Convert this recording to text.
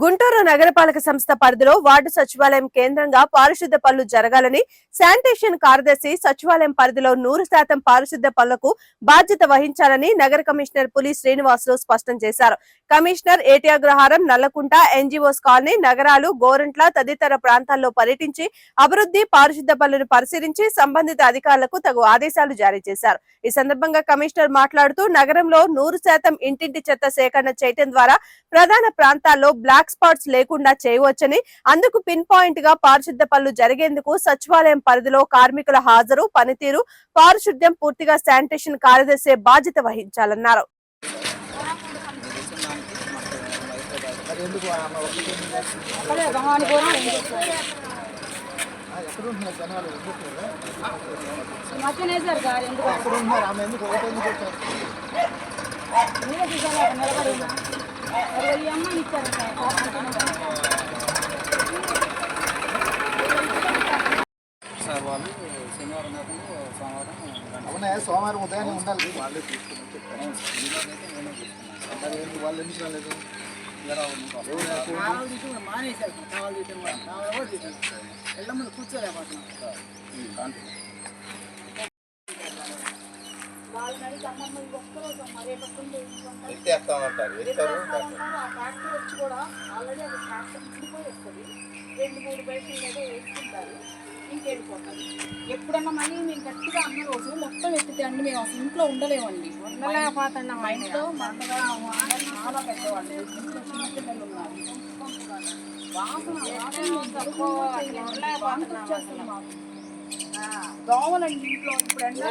గుంటూరు నగరపాలక సంస్థ పరిధిలో వార్డు సచివాలయం కేంద్రంగా పారిశుద్ధ పనులు జరగాలని శానిటేషన్ కార్యదర్శి సచివాలయం పరిధిలో నూరు శాతం పారిశుద్ధ పనులకు బాధ్యత వహించాలని నగర కమిషనర్ పులి శ్రీనివాసులు స్పష్టం చేశారు. Commissioner Etiagraharam Nallakunta NGOs colony నగరాలు గోరంట్ల తదితర ప్రాంతాల్లో పర్యటించి అభివృద్ధి పారిశుద్ధ పనులను పరిశీలించి సంబంధిత అధికారులకు తగు ఆదేశాలు జారీ చేశారు. ఈ సందర్భంగా కమిషనర్ మాట్లాడుతూ నగరంలో నూరు శాతం ఇంటింటి చెత్త సేకరణ చేయటం ద్వారా ప్రధాన ప్రాంతాల్లో బ్లాక్ స్పాట్స్ లేకుండా చేయవచ్చని అందుకు పిన్ పాయింట్గా పారిశుద్ధ పనులు జరిగేందుకు సచివాలయం పరిధిలో కార్మికుల హాజరు పనితీరు పారిశుద్ధ్యం పూర్తిగా శానిటేషన్ కార్యదర్శి బాధ్యత వహించాలన్నారు. ఎందుకు? సార్ వాళ్ళు శనివారం కాకుండా సోమవారం అవునా సోమవారం ఉదయాన్నే ఉండాలి. వాళ్ళే నేనే తీసుకున్నాను మరి ఎందుకు వాళ్ళు ఎందుకు రాలేదు? మానేశారు. కావాలి కూర్చోలేకపోతున్నాం ఎత్తేస్తామంటారు ఆ ట్రాక్టర్ వచ్చి కూడా ఆల్రెడీ అది ట్రాక్టర్ విడిపోయి వస్తుంది. రెండు మూడు బయటలు ఏదో వేసుకుంటారు ఇంకెళ్ళిపోతారు. ఎప్పుడన్నా మళ్ళీ మేము గట్టిగా అన్న రోజు మొత్తం ఎత్తితే అండి మేము అసలు ఇంట్లో ఉండలేమండి. ఉండలేకపోతున్నాం మా ఇంట్లో మా మామగారు చాలా పెద్దవాళ్ళు. ఇంట్లో ఉన్నారు. వాసన వాసన. దోమలండి ఇంట్లో. ఇప్పుడు ఎండ